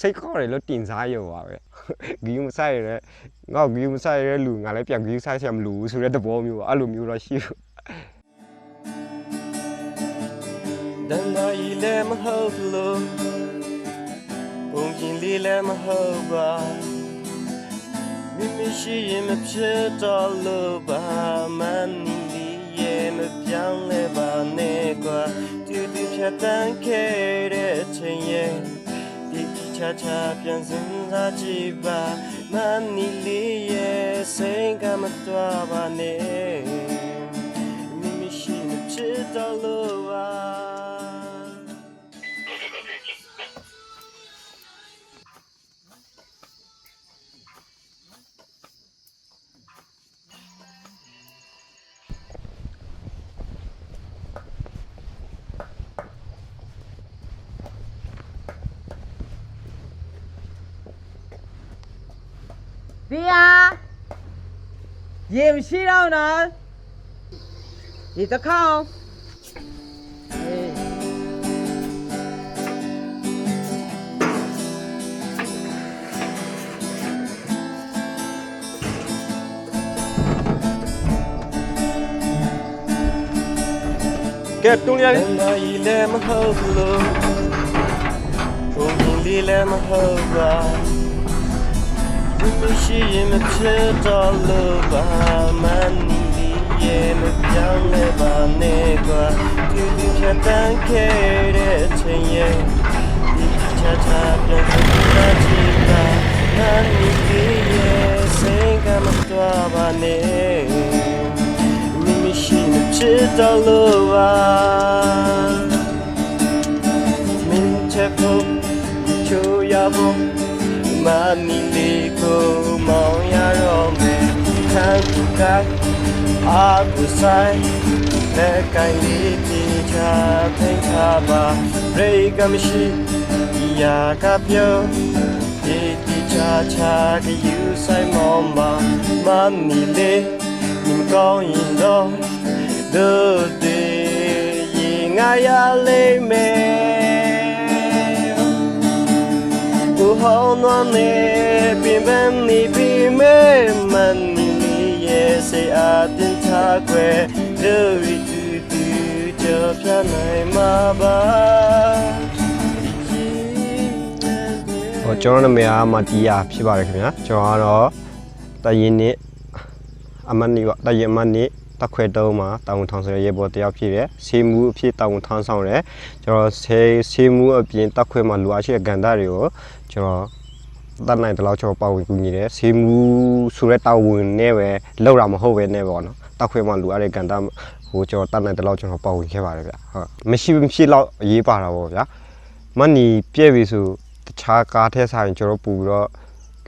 စိတ်ခေါ်တယ်လို့တင်စားရုံပါပဲဂီယူမဆိုင်ရတဲ့ငါ့ကိုဂီယူမဆိုင်ရတဲ့လူငါလည်းပြန်ဂီယူဆိုင်ဆရာမလို့ဘူးဆိုတဲ့သဘောမျိုးပေါ့အဲ့လိုမျိုးတော့ရှိဘူးတန်လာရီလည်းမဟုတ်လို့ပုံပြင်လေးလည်းမဟုတ်ပါမိမရှိရင်မဖြစ်တော့လို့ပါမနီလေးရဲ့မပြောင်းလဲပါနဲ့ကွာတူတူဖြတ်တန်းခဲ့တဲ့ချိန်ရဲ့ဒီဒီ ချာချာပြန်စင်စားကြည့်ပါမနီလေးရဲ့စိတ်ကမတော်ပါနဲ့မိမရှိမဖြစ်တော့လို့ပါ ဒီဟာရေမရှိတော့နော်ဒီတစ်ခေါက်အေးကဲတွန်းရတလေးန်လာရီလည်းမဟုတ်လို့ပုံပြင်လေးလည်းမဟုတ်ပါ ဒီမရှိရင်မဖြစ်တော့လို့ပါမနီလေးရဲ့မပြောင်းလဲပါနဲ့ကွာဒီဒီဖြတ်တန်းခဲ့တဲ့ချိန်ရဲ့ဒီချာချာပြန်ပြန်ချီပါမနီလေးရဲ့စိတ်ကမတော်ပါနဲ့မိမရှိမဖြ a ku sai le kai li ti cha pen ka ba re ga mi shi ya ka pyo ti ti cha cha ke you sai mo ma ma ni le ni ko yin do do de yi nga ya le me ကိုဟောင်းနွမ်းနေပင်ပန်းနေပြီမဲမန်နီရဲ့စေအားတင် ထားွယ်ဒူရီတူတူကြော်ပြနိုင်မှာပါဟောကျွန်တော်နာမည်ကမတီးယာဖြစ်ပါတယ်ခင်ဗျာကျွန်တော်ကတော့တရင်နှစ်အမတ်နီပေါ့တရင်အမတ်နီတက်ခွဲတုံးမှာတာဝန်ထောင်ဆိုတဲ့ရေပေါ်တယောက်ဖြစ်တယ်ဆေးမှုအဖြစ်တာဝန်ထောင်ဆောင်တယ်ကျွန်တော်ဆေးဆေးမှုအပြင်တက်ခွဲမှာလူအားရှိတဲ့ကန်တာတွေကိုကျွန်တော်တတ်နိုင်တဲ့လောက်ကျွန်တော်ပါဝင်ကူညီတယ်ဆေးမှုဆိုတဲ့တာဝန်နဲ့ပဲလောက်တာမဟုတ်ပဲနဲ့ပေါ့နော် တက်ခွဲမှာလူအားတဲ့ကန်တာဟိုကျွန်တော်တတ်နိုင်တဲ့လောက်ကျွန်တော်ပါဝင်ခဲ့ပါတယ်ဗျဟုတ်မရှိမရှိလောက်အရေးပါတာပေါ့ဗျာမနီပြည့်ပြီဆိုတခြားကားထဲဆိုင်ကျွန်တော်ပူပြီးတော့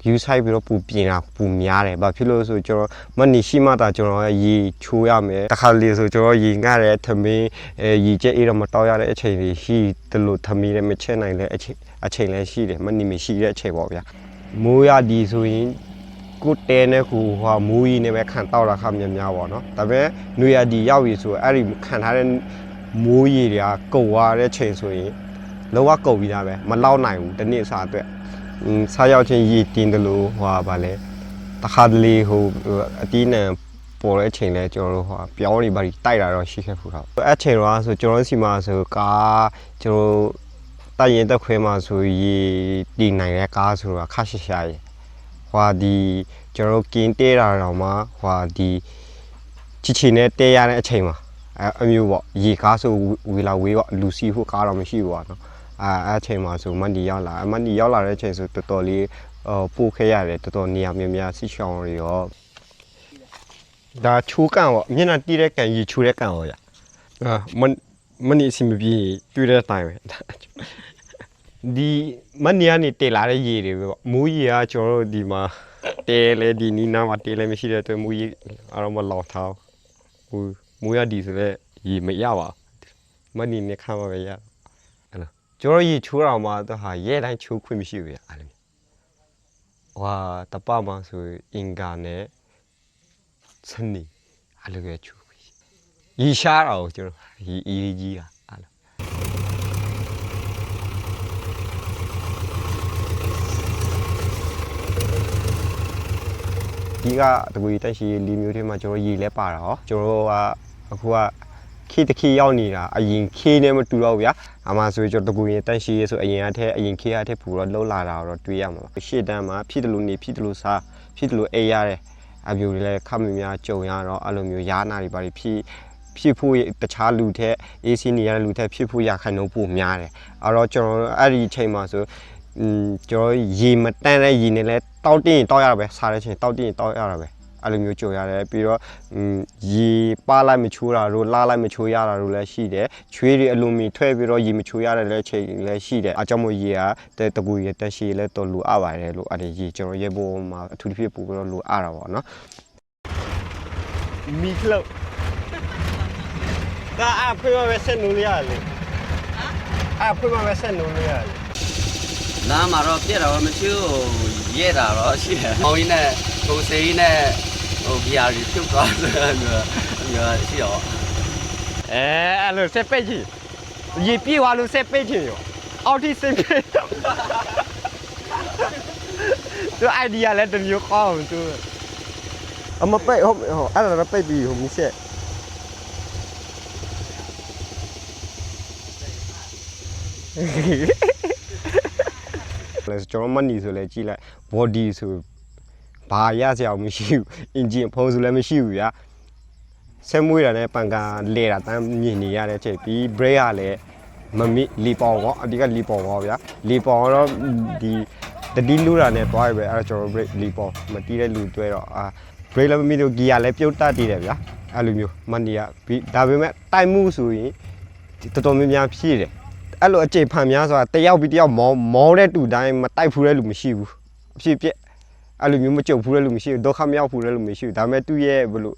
view site ပြီးတော့ပူပြင်တာပူများတယ်ဘာဖြစ်လို့လဲဆိုကျွန်တော်မနီရှိမှသာကျွန်တော်ရဲ့ရေချိုးရမယ်တခါလေဆိုကျွန်တော်ရေငှတဲ့ထမင်းအဲရေကျက်အေးတော့မတောက်ရတဲ့အချိန်တွေရှိတယ်လို့ထမင်းလည်းမချက်နိုင်တဲ့အချိန်အချိန်လည်းရှိတယ်မနီမရှိတဲ့အချိန်ပေါ့ဗျာမိုးရဒီဆိုရင် ကိုတဲနဲ့ကိုဟိုမိုးကြီးနဲ့ပဲခံတောက်တာခါများများပေါ့နော်ဒါပေမဲ့နွေရဒီရောက်ပြီဆိုအဲ့ဒီခံထားတဲ့မိုးရေတွေကကုန်သွားတဲ့ချိန်ဆိုရင်လောကကုန်ပြီးသားပဲမလောက်နိုင်ဘူးတစ်နေ့အစားအတွက်อืมစားရောက်ချင်းရည်တင်းတယ်လို့ဟိုဟာဗာလဲတခါတလေဟိုအတီးနံပေါ်တဲ့အချိန်လဲကျွန်တော်တို့ဟိုပြောင်းနေပါပြီးတိုက်တာတော့ရှိခဲ့ဖူးတော့အဲ့ချိန်တော့ဆိုကျွန်တော်တို့စီမှာဆိုကားကျွန်တော်တိုက်ရင်တက်ခွဲမှာဆိုရည်တည်နိုင်တဲ့ကားဆိုတော့ခါရှရှာရယ် ဟွာဒီကျွန်တော်တို့ကင်းတဲတာတော့မှဟွာဒီချီချီနဲ့တဲရတဲ့အချိန်မှာအဲအမျိုးပေါ့ရေကားဆိုဝေလာဝေးပေါ့လူစီဖို့ကားတော့မရှိဘူးပေါ့နော်အာအဲ့အချိန်မှာဆိုမန်ဒီရောက်လာအမန်ဒီရောက်လာတဲ့အချိန်ဆိုတော်တော်လေးဟိုပို့ခဲ့ရတယ်တော်တော်နေရာများများဆိရှောင်းတွေရောဒါချိုးကန်ပေါ့မျက်နှာတီးတဲ့ကန်ရီချိုးတဲ့ကန်ပေါ့ရအာမန်မန်ဒီအစီမပြေတွေ့တဲ့အတိုင်းပဲ ဒီမန်နီကနေတေလာတဲ့ရေတွေပဲပေါ့မူးရေကကျွန်တော်တို့ဒီမှာတဲလဲဒီနီးနားမှာတဲလဲမရှိတဲ့အတွက်မူးရေအားလုံးမလောက်ထားဘူးဟိုမူးရဒီဆိုလဲရေမရပါဘူးမန်နီနဲ့ခါမှာပဲရကျွန်တော်ရေချိုးတော်မှာတော့ဟာရဲတိုင်းချိုးခွင့်မရှိဘူးဗျအဲ့လိုဟွာတပမှာဆိုအင်္ဂါနဲ့စနေအဲ့လိုပဲချိုးခွင့်ရှိရေရှားတော့ကျွန်တော်ရေအေးကြီးอ่ะအဲ့လို ဓိကတကူကြီးတက်ရှိလီမျိုးတွေမှာကျွန်တော်ရေလဲပါတာဟောကျွန်တော်ကအခုကခေတခေရောက်နေတာအရင်ခေနဲ့မတူတော့ဘူးဗျာအမှဆိုရင်ကျွန်တော်တကူကြီးတက်ရှိရေးဆိုအရင်အထက်အရင်ခေအထက်ပူတော့လှုပ်လာတာတော့တွေးရမှာပါရှေ့တန်းမှာဖြစ်တယ်လို့နေဖြစ်တယ်လို့စားဖြစ်တယ်လို့အေးရတယ်အမျိုးတွေလည်းခပ်မများကြုံရတော့အဲ့လိုမျိုးရားနာတွေပါဖြစ်ဖြစ်ဖို့တခြားလူထက် AC နေရတဲ့လူထက်ဖြစ်ဖို့ရခိုင်နှုန်းပိုများတယ်အဲ့တော့ကျွန်တော်အဲ့ဒီအချိန်မှာဆိုอืม ကျွန်တော်ရေမတန်းတဲ့ရေနဲ့လဲတောက်တင်းရင်တောက်ရတာပဲစားတဲ့အချိန်တောက်တင်းရင်တောက်ရတာပဲအဲ့လိုမျိုးကြုံရတယ်ပြီးတော့อืมရေပါလိုက်မချိုးတာတို့လာလိုက်မချိုးရတာတို့လည်းရှိတယ်ချွေးတွေအလွန်မီထွက်ပြီးတော့ရေမချိုးရတဲ့လည်းချိန်လည်းရှိတယ်အကြောင်းမို့ရေကတကူရေတက်ရှိလဲတော်လူအပ်ပါတယ်လို့အဲ့ဒီရေကျွန်တော်ရေပေါ်မှာအထူးသဖြင့်ပို့ပြီးတော့လူအပ်တာပေါ့နော်မီခလုတ်ဒါအဖေမပဲဆက်နိုးရလေအဖေမပဲဆက်နိုးရလေ လမ်းမှာတော့ပြက်တော့မရှိဘူးရဲတာတော့ရှိတယ်။မောင်ကြီးနဲ့ဟိုစေးကြီးနဲ့ဟိုဘီယာကြီးပြုတ်သွားတယ်မျိုးမျိုးရှိတော့အဲအဲ့လိုဆက်ပိတ်ကြီးရေပြေးသွားလို့ဆက်ပိတ်ချင်ရောအော်တီဆက်ပိတ်သူ idea လည်းတစ်မျိုးကောင်းသူအမပိတ်ဟုတ်ဟိုအဲ့ဒါပိတ်ပြီးဟိုမြဆက် လဲကျွန်တော်မနီဆိုလဲကြည့်လိုက် body ဆိုဘာရစရာမရှိဘူး engine ဖုံးဆိုလည်းမရှိဘူးဗျာဆက်မွေးတာနဲ့ပန်ကာလဲတာတမ်းမြင်နေရတဲ့အချိန်ပြီး break ကလည်းမမိလီပေါင်ပေါ့အဓိကလီပေါင်ပေါ့ဗျာလီပေါင်တော့ဒီတတိလူတာနဲ့တွားရပဲအဲ့တော့ကျွန်တော် break လီပေါင်မတီးတဲ့လူတွဲတော့အာ break လည်းမမိတော့ gear လည်းပြုတ်တတ်တည်တယ်ဗျာအဲ့လိုမျိုးမန်နီယာပြီးဒါပေမဲ့တိုက်မှုဆိုရင်တော်တော်များများဖြည့်တယ် အဲ့လိုအချိန်ဖန်များဆိုတာတယောက်ပြီးတယောက်မောင်းမောင်းတဲ့တူတိုင်းမတိုက်ဖူးတဲ့လူမရှိဘူးအဖြစ်ပြက်အဲ့လိုမျိုးမကြုံဖူးတဲ့လူမရှိဘူးဒုက္ခမရောက်ဖူးတဲ့လူမရှိဘူးဒါပေမဲ့သူ့ရဲ့ဘယ်လို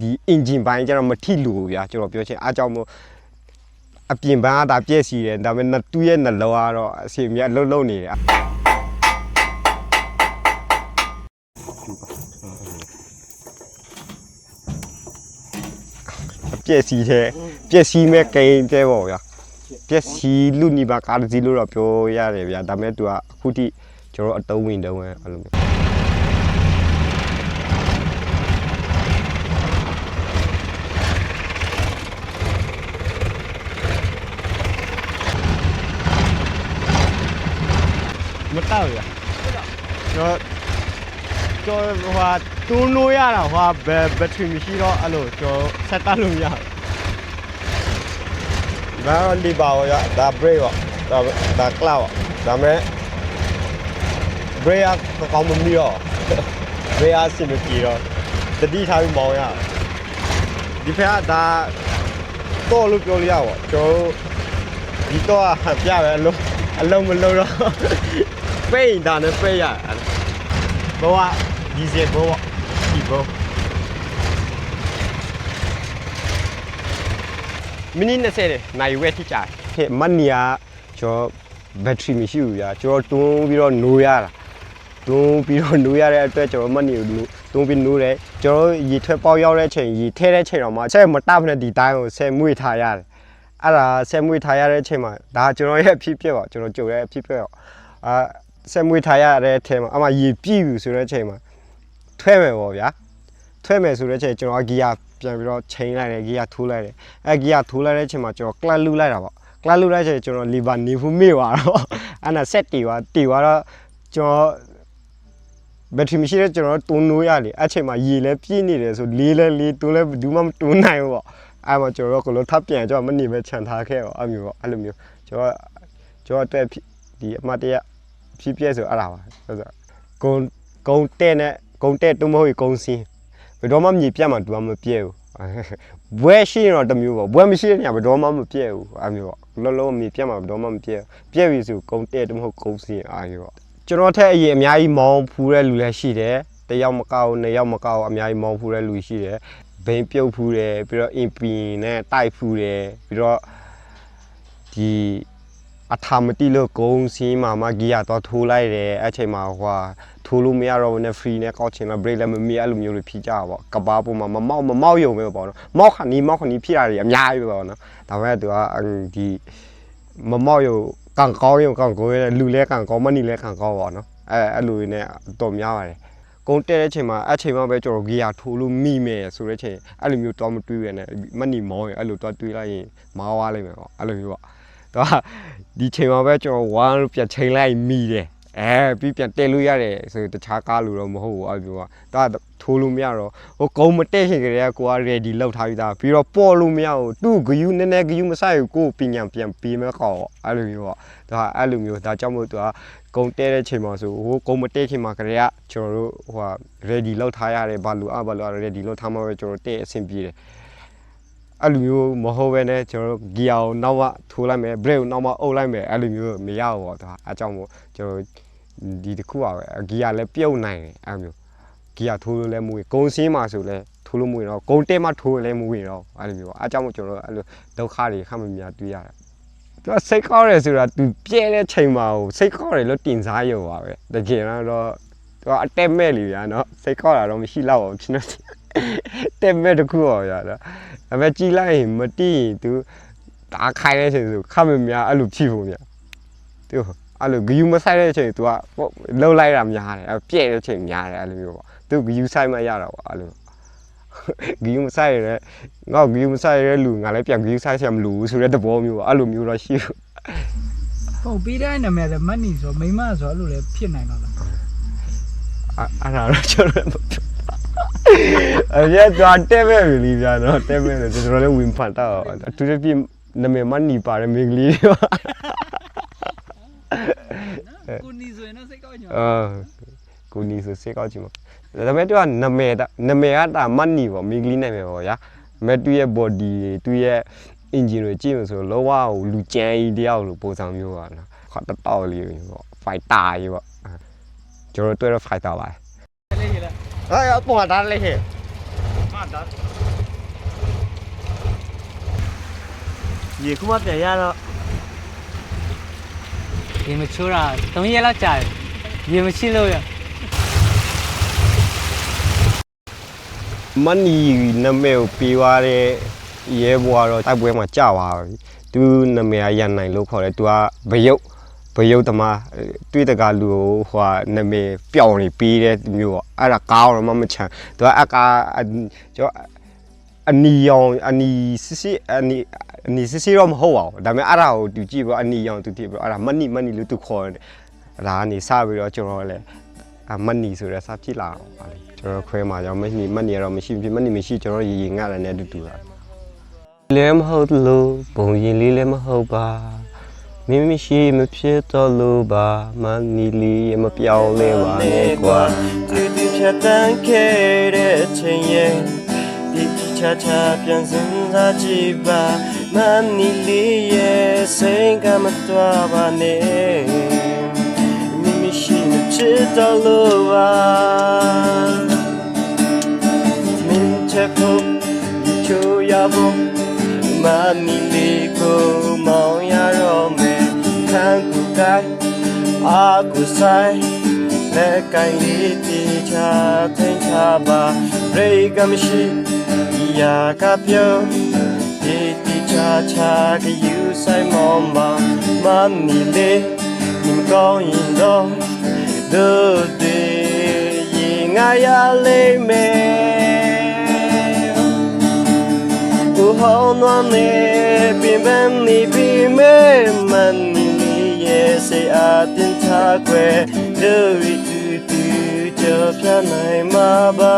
ဒီ engine ဘိုင်းကျတော့မထိလို့ဗျာကျွန်တော်ပြောချင်အားကြောင့်မို့အပြင်ဘန်းကဒါပြည့်စီတယ်ဒါပေမဲ့သူ့ရဲ့နှလုံးကတော့အစီအမြတ်လှုပ်လှုပ်နေတယ်အပြည့်စီတဲ့ပြည့်စီမဲ့ကိန်းပြဲပေါ့ဗျာ ပြည့်စီလူနီပါကားတစ်စီးလို့တော့ပြောရတယ်ဗျာဒါပေမဲ့ तू ကအခုထိကျွန်တော်အတုံးဝင်တုံးဝင်အဲ့လိုမျိုးမတောက်ရကျွန်တော်ကျွန်တော်ဟိုဟာတူးလို့ရတာဟိုဟာဘယ်ဘက်ထရီမရှိတော့အဲ့လိုကျွန်တော်ဆက်တတ်လို့မရဘူး ဒါတော့လီပါရောဒါ brake ရောဒါဒါ cloud ရောဒါမဲ့ brake ကကောင်းမမီရော brake အဆင်မပြေတော့တတိထားပြီးမောင်းရအောင်ဒီဖက်ကဒါတော့လို့ပြောလို့ရပါကျွန်တော်ဒီတော့ဟန်ပြပဲအလုံးအလုံးမလုံးတော့ပိတ်တာနဲ့ပိတ်ရဘောကဒီဇယ်ဘောဒီဘော မိနစ်20လေနိုင်ဝဲထိကြတယ်ဟဲ့မန်နီယာကျွန်တော်ဘက်ထရီမရှိဘူးဗျာကျွန်တော်တွန်းပြီးတော့နိုးရတာတွန်းပြီးတော့နိုးရတဲ့အတွက်ကျွန်တော်မန်နီယာကိုတွန်းပြီးနိုးတယ်ကျွန်တော်ရေထွက်ပေါက်ရောက်တဲ့အချိန်ရေထဲတဲ့အချိန်တော့မှဆက်မတတ်ဖနဲ့ဒီတိုင်းကိုဆယ်မွေ့ထားရတယ်အဲ့ဒါဆယ်မွေ့ထားရတဲ့အချိန်မှာဒါကျွန်တော်ရဲ့အဖြစ်ပြက်ပါကျွန်တော်ကြုံရတဲ့အဖြစ်ပြက်ပါအာဆက်မွေးထားရတဲ့အထဲမှာအမှရေပြည့်ပြီဆိုတဲ့အချိန်မှာထွဲမယ်ပေါ့ဗျာထွဲမယ်ဆိုတဲ့အချိန်ကျွန်တော်ဂီယာ ပြန်ပြီးတော့ချိန်လိုက်တယ်ဂီယာထိုးလိုက်တယ်အဲဂီယာထိုးလိုက်တဲ့အချိန်မှာကျွန်တော်ကလတ်လူလိုက်တာပေါ့ကလတ်လူလိုက်တဲ့အချိန်ကျွန်တော်လီဗာနေဖူးမေ့သွားတော့အဲ့ဒါဆက်တီသွားတီသွားတော့ကျွန်တော်ဘက်ထရီမရှိတဲ့ကျွန်တော်တွန်းနိုးရလေအဲ့ချိန်မှာရေလဲပြည့်နေတယ်ဆိုလေးလဲလေးတွန်းလဲဘယ်သူမှမတွန်းနိုင်ဘူးပေါ့အဲ့မှာကျွန်တော်ကလို့ထပ်ပြန်ကျွန်တော်မနေပဲခြံထားခဲ့ပေါ့အဲ့မျိုးပေါ့အဲ့လိုမျိုးကျွန်တော်ကျွန်တော်အတွက်ဒီအမတ်တရဖြစ်ပြဲဆိုအဲ့ဒါပါဆိုတော့ဂုံဂုံတဲ့နဲ့ဂုံတဲ့တူမဟုတ်ဂုံစင်း ဘယ်တော့မှမြေပြတ်မှတူမှမပြဲဘူးဘွဲရှိရင်တော့တစ်မျိုးပေါ့ဘွဲမရှိတဲ့ညဘယ်တော့မှမပြဲဘူးအဲ့မျိုးပေါ့လုံးလုံးမြေပြတ်မှဘယ်တော့မှမပြဲပြဲပြီဆိုဂုံတဲ့တူမဟုတ်ဂုံစင်းအဲ့မျိုးပေါ့ကျွန်တော်ထက်အရင်အများကြီးမောင်းဖူးတဲ့လူလည်းရှိတယ်တယောက်မကောက်နှစ်ယောက်မကောက်အများကြီးမောင်းဖူးတဲ့လူရှိတယ်ဘိန်းပြုတ်ဖူးတယ်ပြီးတော့အင်ပင်နဲ့တိုက်ဖူးတယ်ပြီးတော့ဒီ အထာမတိလို့ဂုံစင်းမှာမဂီယာတော့ထိုးလိုက်တယ်အဲ့ချိန်မှာဟွာထိုးလို့မရတော့ဘူးနဲ့ free နဲ့ကောက်ချင်လား break လည်းမမီအဲ့လိုမျိုးလို့ဖြီးကြတာပေါ့ကဘာပုံမှာမမောက်မမောက်ယုံပဲပေါ့နော်မောက်ခနီမောက်ခနီဖြစ်တာတွေအများကြီးပဲပေါ့နော်ဒါပေမဲ့သူကဒီမမောက်ယုံကန်ကောင်းယုံကန်ကိုရလူလဲကန်ကောင်းမနီလဲကန်ကောင်းပေါ့နော်အဲအဲ့လိုနဲ့တော်များပါတယ်ကုန်းတဲ့တဲ့အချိန်မှာအဲ့ချိန်မှာပဲကျွန်တော်ဂီယာထိုးလို့မိမယ်ဆိုတဲ့အချိန်အဲ့လိုမျိုးတော့မတွေးရနဲ့မနီမောင်းရင်အဲ့လိုတော့တွေးလိုက်ရင်မားွားလိုက်မယ်ပေါ့အဲ့လိုမျိုးပေါ့ တော့ဒီချိန်မှာပဲကျွန်တော်ဝမ်းပြန်ချိန်လိုက်မိတယ်အဲပြီးပြန်တက်လို့ရတယ်ဆိုတခြားကားလို့တော့မဟုတ်ဘူးအဲ့လိုမျိုးကဒါထိုးလို့မရတော့ဟိုကုန်းမတက်ခင်ကလေးကကိုက ready လောက်ထားပြီးသားပြီးတော့ပေါ်လို့မရဘူးသူ့ဂယူနည်းနည်းဂယူမဆိုင်ဘူးကိုပညာပြန်ပြီးမဲ့ကောအဲ့လိုမျိုးပေါ့ဒါအဲ့လိုမျိုးဒါကြောင့်မို့သူကကုံတဲတဲ့ချိန်မှာဆိုဟိုကုံမတဲချိန်မှာကလေးကကျွန်တော်တို့ဟိုဟာ ready လောက်ထားရတယ်ဘာလို့အဘာလို့ ready လောက်ထားမှပဲကျွန်တော်တဲအဆင်ပြေတယ် အဲ့လိုမျိုးမဟုတ်ပဲねကျွန်တော်တို့ gear ကိုနောက်မှထိုးလိုက်မယ် brake ကိုနောက်မှအုပ်လိုက်မယ်အဲ့လိုမျိုးမရဘူးပေါ့ဒါအကြောင်းမို့ကျွန်တော်ဒီတစ်ခုပါပဲ gear လည်းပြုတ်နိုင်တယ်အဲ့လိုမျိုး gear ထိုးလို့လည်းမဝင်ကုံစင်းမှာဆိုလည်းထိုးလို့မဝင်တော့ကုံတဲမှာထိုးလည်းမဝင်တော့အဲ့လိုမျိုးပေါ့အကြောင်းမို့ကျွန်တော်တို့အဲ့လိုဒုက္ခတွေခက်မများတွေ့ရတယ်သူကစိတ်ကောက်ရဲဆိုတာ तू ပြဲတဲ့ချိန်မှာဟိုစိတ်ကောက်ရဲလို့တင်စားရုံပါပဲတကယ်တော့သူကအတက်မဲ့လीဗျာနော်စိတ်ကောက်တာတော့မရှိတော့ဘူးဖြစ်နေတ က်မဲ့တခုပါဗျာဒါအမေကြည်လိုက်ရင်မတိရင် तू ဒါခိုင်းတဲ့ချိန်ဆိုခမများအဲ့လိုဖြစ်ဖို့ဗျာ तू အဲ့လိုဂယူမဆိုင်တဲ့ချိန် तू ကလှုပ်လိုက်တာများတယ်အဲ့ပြဲတဲ့ချိန်များတယ်အဲ့လိုမျိုးပေါ့ तू ဂယူဆိုင်မှရတာပေါ့အဲ့လိုဂယူမဆိုင်ရဲငါဂယူမဆိုင်ရဲလူငါလည်းပြန်ဂယူဆိုင်ဆက်မလို့ဆိုတဲ့သဘောမျိုးပေါ့အဲ့လိုမျိုးတော့ရှိဘူး ဟုတ်ပြီးတိုင်းနာမည်လည်းမတ်နီဆိုမိမဆိုအဲ့လိုလည်းဖြစ်နိုင်တော့လား အဲ့အဲ့ဒါတော့ကျွန်တော်လည်းမပြော အဲ့ရတော့တက်မဲ့ပြီလीဗျာနော်တက်မဲ့တယ်ကျွန်တော်လည်းဝင်ဖတ်တော့အထူးသဖြင့်နာမည်မနီပါတဲ့မိန်းကလေးတွေပါကိုနီဆိုရင်တော့စိတ်ကောက်ညောအာကိုနီဆိုစေကောက်ကြည့်မှာဒါပေမဲ့သူကနာမည်တာနာမည်ကတာမနီပေါ့မိန်းကလေးနာမည်ပေါ့ဗျာမဲ့သူရဲ့ body သူရဲ့ engine တွေကြည့်လို့ဆိုလောကကိုလူကြမ်းကြီးတယောက်လိုပုံစံမျိုးပါနော်ခေါတတော်လေးပေါ့ fighter ကြီးပေါ့ကျွန်တော်တွေ့တော့ fighter ပါလေး အဲအပေါ်ကဒါလေးဟဲ့မှဒါရေခုမှပြန်ရတော့ရေမချိုးတာ3ရက်လောက်ကြာတယ်ရေမရှိလို့ရမနီနာမည်ကိုပေးသွားတဲ့ရဲဘွားတော့တိုက်ပွဲမှာကြာပါပြီသူနာမည်ကရန်နိုင်လို့ခေါ်တယ်သူကဘယုတ် ဘယုတ်သမားတွေ့တကလူကိုဟိုဟာနာမည်ပျောင်နေပေးတဲ့မျိုးပေါ့အဲ့ဒါကားတော့မမချမ်းသူကအကာကျော်အနီယောင်အနီစစ်စစ်အနီအနီစစ်စစ်တော့မဟုတ်ပါဘူးဒါပေမဲ့အဲ့ဒါကိုသူကြည့်ပြီးအနီယောင်သူကြည့်ပြီးအဲ့ဒါမနီမနီလို့သူခေါ်တယ်ဒါကနေစပြီးတော့ကျွန်တော်လည်းအမနီဆိုရယ်စဖြစ်လာပါလေကျွန်တော်ခွဲမှာကြောင့်မနီမနီတော့မရှိဖြစ်မနီမရှိကျွန်တော်ရေရင်ငါလည်းနဲ့တူတူတာလည်းမဟုတ်လို့ဘုံရင်လေးလည်းမဟုတ်ပါ မင်းမရှိမဖြစ်တော့လို့ပါမနီလေးမပြောင်းလဲပါနဲ့ကွာသူသူဖြတ်တန်းခဲ့တဲ့ချိန်ရဲ့ဒီဒီချာချာပြန်စင်စားကြည့်ပါမနီလေးရဲ့စိတ်ကမတော်ပါနဲ့မိမရှိမချစ်တော့လို့ပါမင်းချက်ဖို့ချိုးရဖို့မနီလေး အာကုဆိုင်လက်ကိုင်လေးတေချာသင်ချာပါရေကမရှိရာကပြောဒီတီချာချာကယူဆိုင်မောင်မမမီလေးဒီကောင်းရင်တော့ဒုဒီရင်ငါရလိမ့်မယ်ဦးဟောင်းနွမ်းနေပြင်ပန်းနေပြီမဲမနီ စေအတင်ထားခွဲဒူရီတူတူကြောပြနိုင်မှာပါ